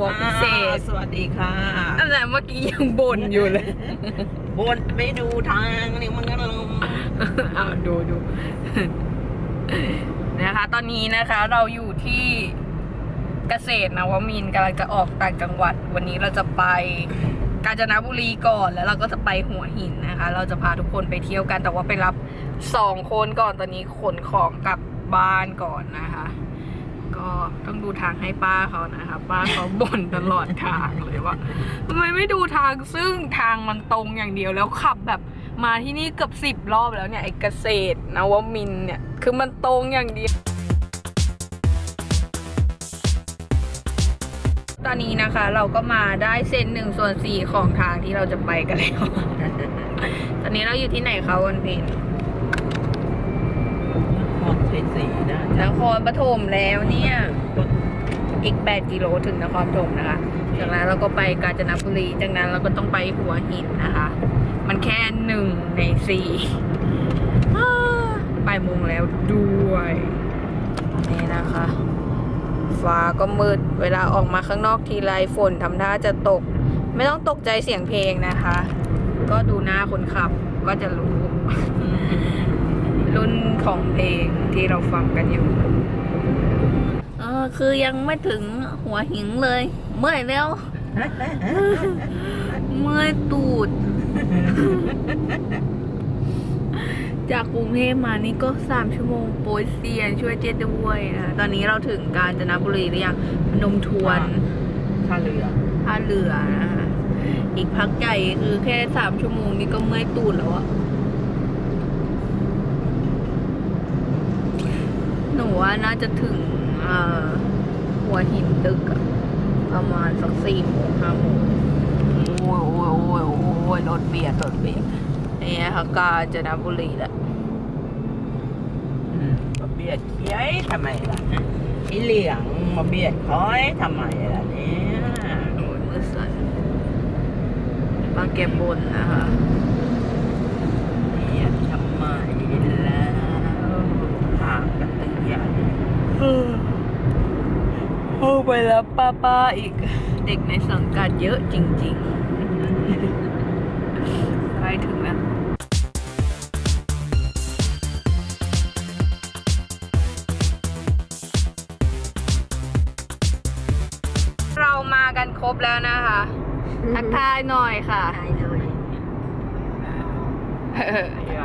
วอล์กนะคะวอล์กพิเศษ สวัสดีค่ะนั่นแหละเมื่อกี้ยังบ่นอยู่เลยบนไปดูทางนี่มันก็ลงเอาดูดูนะคะ ตอนนี้นะคะเราอยู่ที่เกษตรนวมินทร์กำลังจะออกต่างจังหวัด วันนี้เราจะไปกาญจนบุรีก่อนแล้วเราก็จะไปหัวหินนะคะ เราจะพาทุกคนไปเที่ยวกันแต่ว่าไปรับสองคนก่อนตอนนี้ขนของกลับบ้านก่อนนะคะ ก็ต้องดูทางให้ป้าเขานะคะป้าเขาบ่นตลอดทางเลยว่าทำไมไม่ดูทางซึ่งทางมันตรงอย่างเดียวแล้วขับแบบมาที่นี่เกือบสิบรอบแล้วเนี่ยไอเกษตรนวมินเนี่ยคือมันตรงอย่างเดียว ตอนนี้นะคะเราก็มาได้เซนหนึ่งส่วนสี่ของทางที่เราจะไปกันแล้ว ตอนนี้เราอยู่ที่ไหนคะวันเพ็ญ ขอบใช้สี นะนครปฐมแล้วเนี่ยอีก 8 กิโลถึงนครปฐมนะคะ จากนั้นเราก็ไปกาญจนบุรี จากนั้นเราก็ต้องไปหัวหินนะคะ มันแค่หนึ่งในสี่อ้าไปโมงแล้วด้วยนี่นะคะ ฟ้าก็มืด เวลาออกมาข้างนอกทีไรฝนทำท่าจะตก ไม่ต้องตกใจเสียงเพลงนะคะ ก็ดูหน้าคนขับก็จะรู้ รุ่นของเพลงที่เราฟังกันอยู่เออคือยังไม่ถึงหัวหินเลย เมื่อยแล้ว เมื่อยตูด จากกรุงเทพมานี่ก็สามชั่วโมงโปรยเซียนช่วยเจ๊ด้วยนะตอนนี้เราถึงกาญจนบุรีหรือยังพนมทวนท่าเรือท่าเรือนะคะอีกพักใหญ่คือแค่สามชั่วโมงนี่ก็เมื่อยตูดแล้วอะห นูว่าน่าจะถึงหัวหินตึกประมาณสักสี่โมงห้าโมงโอ้ยโอ้ยโอ้ยโอ้ยรถเบียดรถเบียดนี่ค่ะกาญจนบุรีแหละมาเบียดเขี้ยทำไมล่ะไอเหลียงมาเบียดคอยทำไมล่ะเนี่ยโอ้ยมือสั่นปลาแกบนนะคะ เบียดทำไมแล้วทางกันตึงใหญ่ โอ้ไปแล้วป้าป้าอีก เด็กในสังกัดเยอะจริงๆใกล้ถึงแล้วเรามากันครบแล้วนะคะ ทักทายหน่อยค่ะ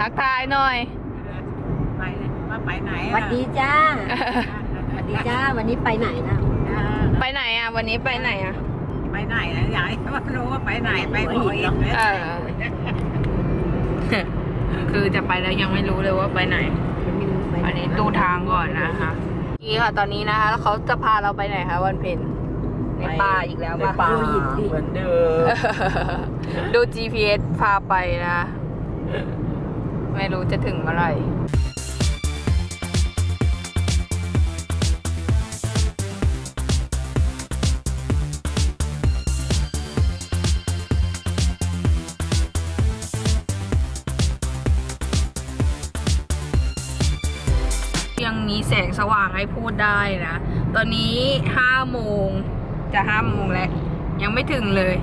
ทักทายหน่อย ไปเลยว่าไปไหนสวัสดีจ้าส วัสดีจ้าวันนี้ไปไหนนะไปไหนอะ วันนี้ไปไหนอะ ไปไหนนะยายไม่รู้ว่าไปไหนไปหัวหินเออคือจะไปแล้วยังไม่รู้เลยว่าไปไหนไม่รู้ไปไหอันนี้ดูทางก่อนนะคะนี่ค่ะตอนนี้นะคะแล้วเขาจะพาเราไปไหนคะวันเพ็ญในป่าอีกแล้วในป่ะป่าเหมือนเดิมดู GPS พาไปนะ ไม่รู้จะถึงเมื่อไหร่ ให้พูดได้นะ ตอนนี้ห้าโมงจะห้าโมงแล้ว ยังไม่ถึงเลย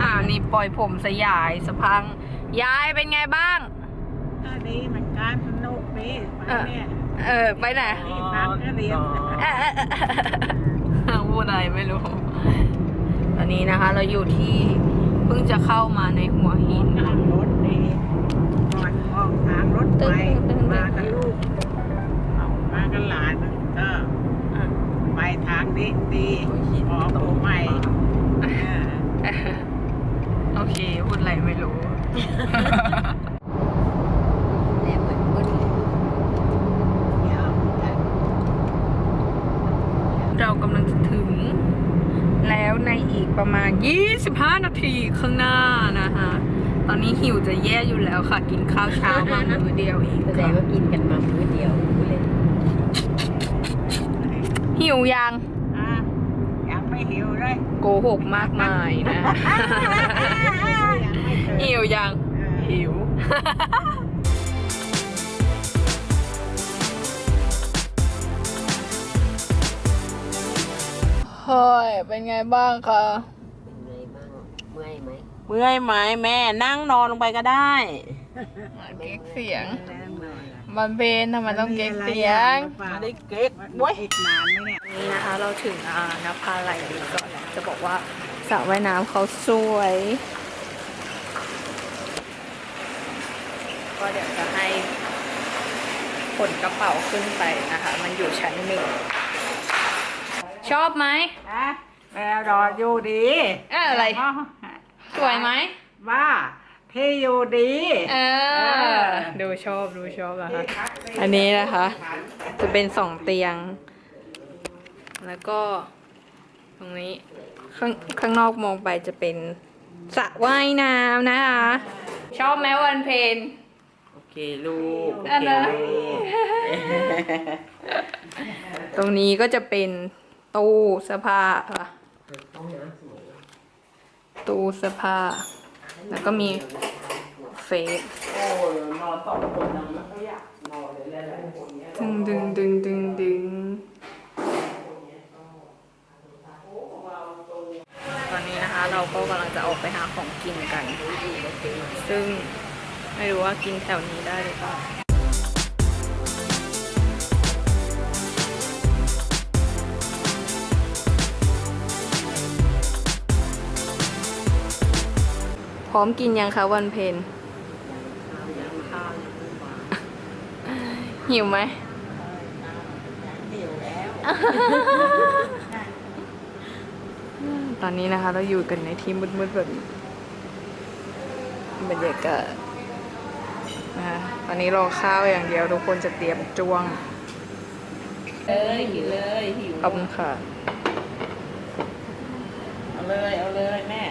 อ่านี่ปล่อยผมสยายสะพัง ยายเป็นไงบ้างดีเหมือนกันสนุกดีไปเนี่ยเออ ไปไหนที่พักก็เรียนเอ๊ะเอ๊ะเอ๊ะพูดอะไรไม่รู้ ตอนนี้นะคะ เราอยู่ที่เพิ่งจะเข้ามาในหัวหินทางรถดีก่อนออกทางรถไปมากับลูกเอามากับ หลานก็อะไปทางนี้ดีออกหัวใหม่เออโอเค พูดอะไรไม่รู้แอบเหมือนคนเลยเดี๋ยวเรากำลังจะถึง แล้วในอีกประมาณ 25 นาทีข้างหน้านะคะตอนนี้หิวจะแย่อยู่แล้วค่ะ กินข้าวเช้ามามื้อเดียวอีกแสดงว่ากินกันมามื้อเดียวพูดเล่น หิวยังอะยังไม่หิวเลยโกหกมากมายนะยังไม่ตื่นหิวยังเออหิวฮ้ยเป็นไงบ้างคะเป็นไงบ้างเมื่อยไหมเมื่อยไหมแม่นั่งนอนลงไปก็ได้ เก๊กเสียงแรงหน่อ ยอะมันเป็นทำไมต้องเก๊กเสียงไม่ได้เก๊กมันเว้ยอีกนานไหมเนี่ยนี่นะคะเราถึงอ่านภาไหลรีก่อนแล้วจะบอกว่าสระว่ายน้ำเขาสวย ก็เดี๋ยวจะให้ขนกระเป๋าขึ้นไปนะคะ มันอยู่ชั้นหนึ่งชอบไหมนะแม่รออยู่ดี เอ้ยอะไร สวยไหมว่า ที่อยู่ดีเออดูชอบดูชอบนะคะอันนี้นะคะ จะเป็นสองเตียง แล้วก็ ตรงนี้ข้างข้างนอกมองไปจะเป็นสระว่ายน้ำนะคะ ชอบไหมวันเพนโอเคลูกโอเคลูกตรงนี้ก็จะเป็นตู้เสื้อผ้าค่ะตู้เสื้อผ้า แล้วก็มีเฟซโอ้ยนอนสดึงดึงดึงดึงดึงตอนนี้นะคะเราก็กำลังจะออกไปหาของกินกัน ซึ่งไม่รู้ว่ากินแถวนี้ได้หรือเปล่า ร้อมกินยังคะวันเพนหิวไหมตอนนี้นะคะเราอยู่กันในที่มืดๆแบบนี้บรรยากาศนะคะตอนนี้รอข้าวอย่างเดียวทุกคนจะเตรียมจ้วง เลยกินเลยหิวขอบคุณค่ะ เอาเลย เอาเลยแม่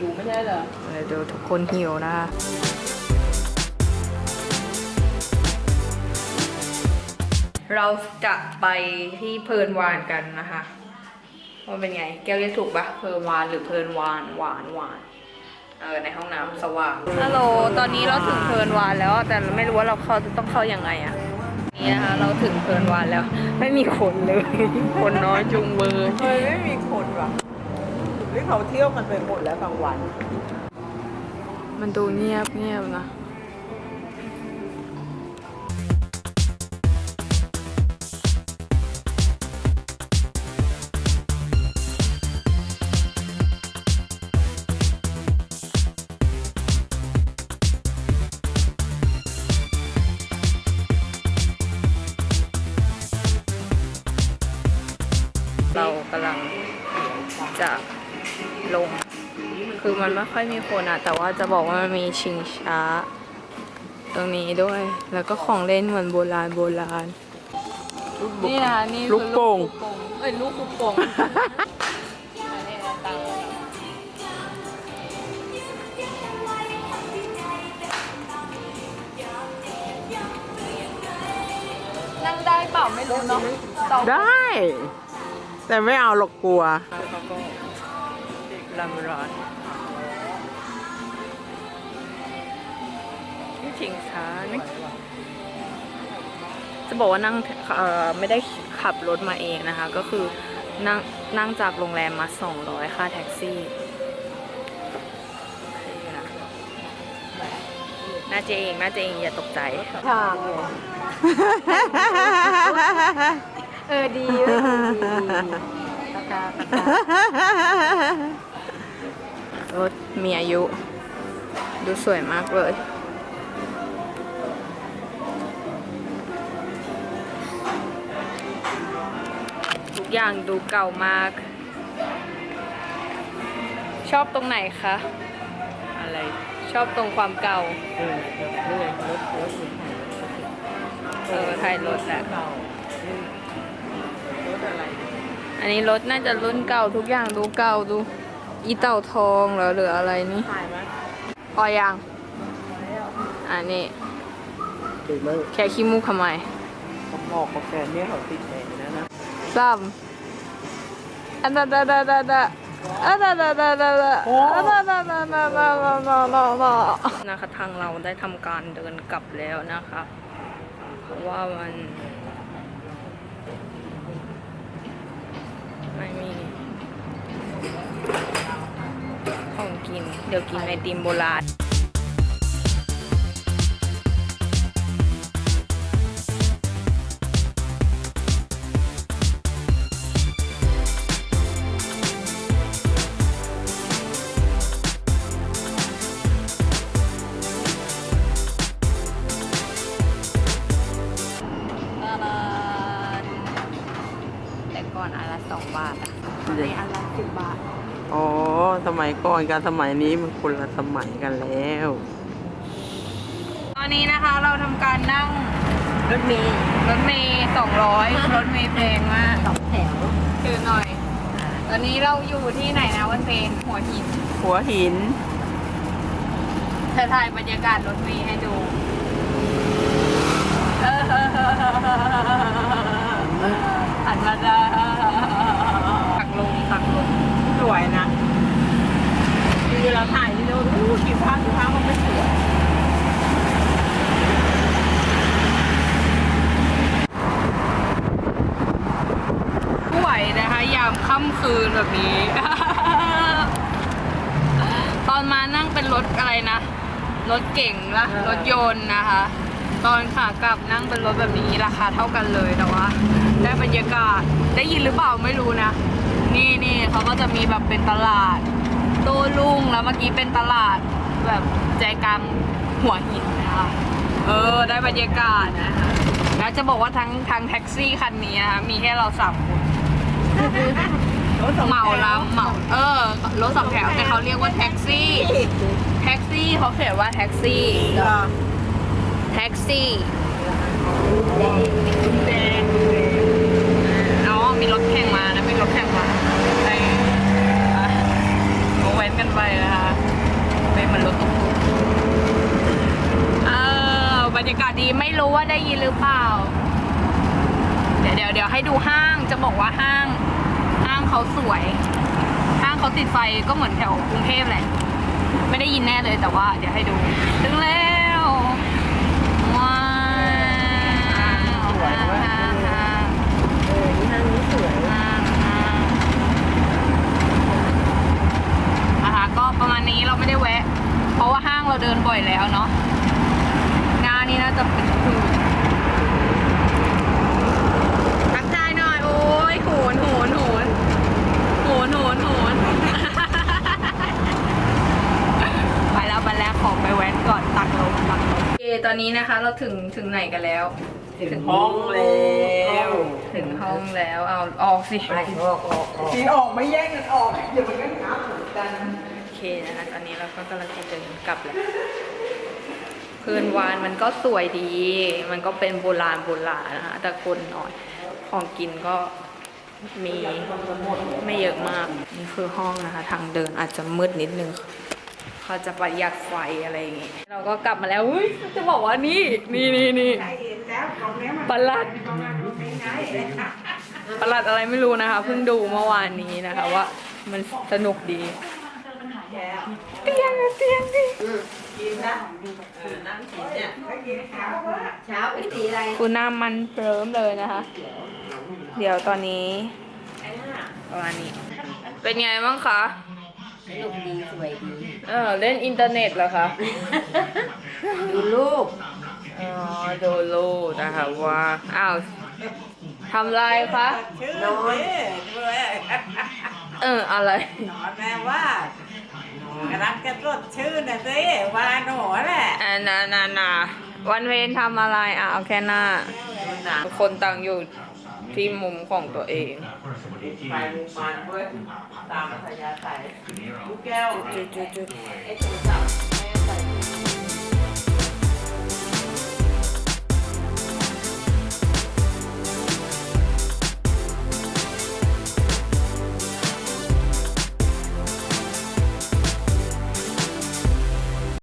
หิวไม่ใช่เหรอเดี๋ยวทุกคนหิวนะคะเราจะไปที่เพลินวานกันนะคะว่าเป็นไง แก้วเรียกถูกปะเพลินวานหรือเพลินวานหวานหวานเออในห้องน้ำสว่างฮัลโหลตอนนี้เราถึงเพลินวานแล้ว แต่เราไม่รู้ว่าเราเข้าจะต้องเข้ายังไงอะนี่นะคะเราถึงเพลินวานแล้ว ไม่มีคนเลย คนน้อยจุงเบยเฮ้ยไม่มีคนว่ะ ที่เขาเที่ยวกันไปหมดแล้วกลางวัน มันดูเงียบเงียบนะ ไม่ค่อยมีคนอะแต่ว่าจะบอกว่ามันมีชิงช้า ตรงนี้ด้วย แล้วก็ของเล่นเหมือนโบราณโบราณ นี่นะนี่คือลูกโป่ง เอ้ยลูกลูกโป่งอันนี้เราตังค์นั่งได้เปล่าไม่รู้เนาะสองได้ แต่ไม่เอาหรอกกลัวเขาก็ ลำร้อนนี่ชิงช้านี่จะบอกว่านั่งเอ่อไม่ได้ขับรถมาเองนะคะ ก็คือนั่งนั่งจากโรงแรมมา 200 ค่าแท็กซี่นี่นะน่าเจเองน่าเจเองอย่าตกใจทางเลยเออดีเว้ยดีดีตะกาตะกา รถมีอายุ ดูสวยมากเลย ทุกอย่างดูเก่ามาก ชอบตรงไหนคะ อะไรชอบตรงความเก่า เออเรื่องรถรถเออไทยรถแหละเก่าอืมรถอะไรอันนี้รถน่าจะรุ่นเก่าทุกอย่างดูเก่าดู อีเต่าทองเหรอหรืออะไรนี่ถ่ายไหมพอยังอันนี้ติดมั้งแค่ขี้มูกทำไมผมบอกกับแฟนเนี่ยเขาติดแดงนะนะซ้ำอันดาดาดาดาดาอันดาดาดาดาดาอันดาดาดาดาดาดาดาดาดานะคะทางเราได้ทำการเดินกลับแล้วนะคะ เพราะว่ามัน หินเดี๋ยวกินไอติมโบราณแต่ก่อนอันละสองบาทอะตอนนี้อันละสิบบาท อ๋อ สมัยก่อนกับสมัยนี้มันคนละสมัยกันแล้ว ตอนนี้นะคะเราทำการนั่งรถเมย์รถเมย์สองร้อยรถเมย์แพงมากสองแถวคือหน่อย ตอนนี้เราอยู่ที่ไหนนะวันเพนหัวหินหัวหิน เธอถ่ายบรรยากาศรถเมย์ให้ดูเออหันมาจ้าตักลงตักลง สวยนะคือเราถ่ายวิดีโออู้กี่ภาพกี่ภาพมันไม่สวย ผู้ไหวนะคะ ยามค่ำคืน แบบนี้ ตอนมานั่งเป็นรถอะไรนะ รถเก่งละรถยนต์นะคะ ตอนขากลับนั่งเป็นรถแบบนี้ราคาเท่ากันเลยแต่ว่าได้บรรยากาศได้ยินหรือเปล่าไม่รู้นะ นี่นี่เขาก็จะมีแบบเป็นตลาด โต้รุ่งแล้วเมื่อกี้เป็นตลาดแบบใจกลางหัวหินนะคะเออได้บรรยากาศนะคะแล้วจะบอกว่าทั้งทั้งแท็กซี่คันนี้นะคะมีแค่เราสามคน เหมาลำเหมาเออรถสองแถวแต่เขาเรียกว่าแท็กซี่ แท็กซี่เขาเขียนว่าแท็กซี่ แท็กซี่แดงอ๋อมีรถแข่งมานะมีรถแข่งมาไปอะเอาแว้นกันไปนะคะเป็นเหมือนรถตุ๊กๆเออบรรยากาศดีไม่รู้ว่าได้ยินหรือเปล่า เดี๋ยวเดี๋ยวเดี๋ยวให้ดูห้างจะบอกว่าห้าง ห้างเขาสวย ห้างเขาติดไฟก็เหมือนแถวกรุงเทพแหละ ไม่ได้ยินแน่เลยแต่ว่า เดี๋ยวให้ดู ถึงแล้ว ว้าวเออนี่ห้างนี้สวยนะคะก็ประมาณนี้เราไม่ได้แวะ เพราะว่าห้างเราเดินบ่อยแล้วเนาะงานนี้น่าจะเป็นคือทักทายหน่อย โอ้ยโหนโหนโหนโหนโหนโหน ไปแล้วไปแล้วขอไปแว้นก่อนตักลมตักลมโอเคตอนนี้นะคะ เราถึงถึงไหนกันแล้ว ถึงห้องแล้วถึงห้องแล้วเอาออกสิไปออกออกออกสีออกไม่แย่งกันออกเดี๋ยวมันก็งับเหมือนกันโอเคนะคะตอนนี้เราก็กำลังจะเดินกลับแล้วเพื่อนวานมันก็สวยดี มันก็เป็นโบราณโบราณนะคะแต่คนน้อยของกินก็มีไม่เยอะมาก นี่คือห้องนะคะ ทางเดินอาจจะมืดนิดนึง เขาจะประหยัดไฟอะไรอย่างงี้เราก็กลับมาแล้วอุ้ยจะบอกว่านี่นี่นี่นี่ได้เห็นแล้วของเนี้ยมันประหลัดประมาณนี้ไงประหลัดอะไรไม่รู้นะคะเพิ่งดูเมื่อวานนี้นะคะว่ามันสนุกดีเตียงเตียงดิกินนะเออนั่งกินเนี่ยแล้วกินข้าวว่าเช้าเป็นสีอะไรกูหน้ามันเฟิร์มเลยนะคะ เดี๋ยวตอนนี้ประมาณนี้ เป็นไงบ้างคะ สนุกดีสวยดีเออเล่นอินเทอร์เน็ตเหรอคะ ดูรูปอ๋อดูลูกนะคะว่าอ้าวทำไรคะ ชื่อด้วยด้วยเอออะไร หนอนแม่ว่ากำลังจะจดชื่อน่ะสิว่าหนูแหละอ่านานานาวันเพนทำอะไรอะเอาแค่หน้าทุกคนต่างอยู่ ที่มุมของตัวเองไปมุมมันเว้ยตามอัธยาศัยลูกแก้วจุดจุดจุดไอ้โทรศัพท์